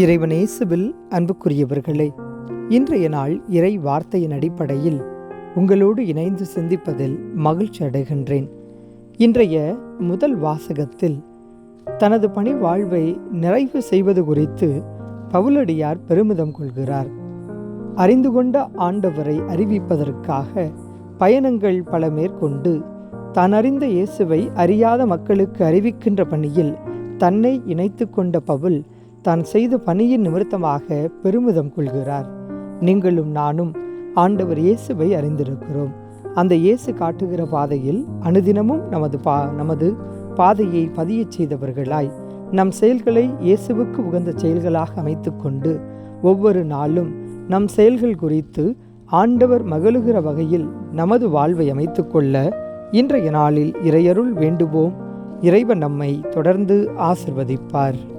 இறைவனேசுவில் அன்புக்குரியவர்களே இன்றைய நாள் இறை வார்த்தையின் அடிப்படையில் உங்களோடு இணைந்து சிந்திப்பதில் மகிழ்ச்சி அடைகின்றேன். இன்றைய முதல் வாசகத்தில் தனது பணி வாழ்வை நிறைவு செய்வது குறித்து பவுலடியார் பெருமிதம் கொள்கிறார். அறிந்து கொண்ட ஆண்டவரை அறிவிப்பதற்காக பயணங்கள் பல மேற்கொண்டு தான் அறிந்த இயேசுவை அறியாத மக்களுக்கு அறிவிக்கின்ற பணியில் தன்னை இணைத்து கொண்ட பவுல் தான் செய்த பணியின் நிமித்தமாக பெருமிதம் கொள்கிறார். நீங்களும் நானும் ஆண்டவர் இயேசுவை அறிந்திருக்கிறோம். அந்த இயேசு காட்டுகிற பாதையில் அனுதினமும் நமது பா நமது பாதையை பதியச் செய்தவர்களாய் நம் செயல்களை இயேசுவுக்கு உகந்த செயல்களாக அமைத்துக்கொண்டு ஒவ்வொரு நாளும் நம் செயல்கள் குறித்து ஆண்டவர் மகளுகிற வகையில் நமது வாழ்வை அமைத்துக்கொள்ள இன்றைய நாளில் இறையருள் வேண்டுவோம். இறைவன் நம்மை தொடர்ந்து ஆசிர்வதிப்பார்.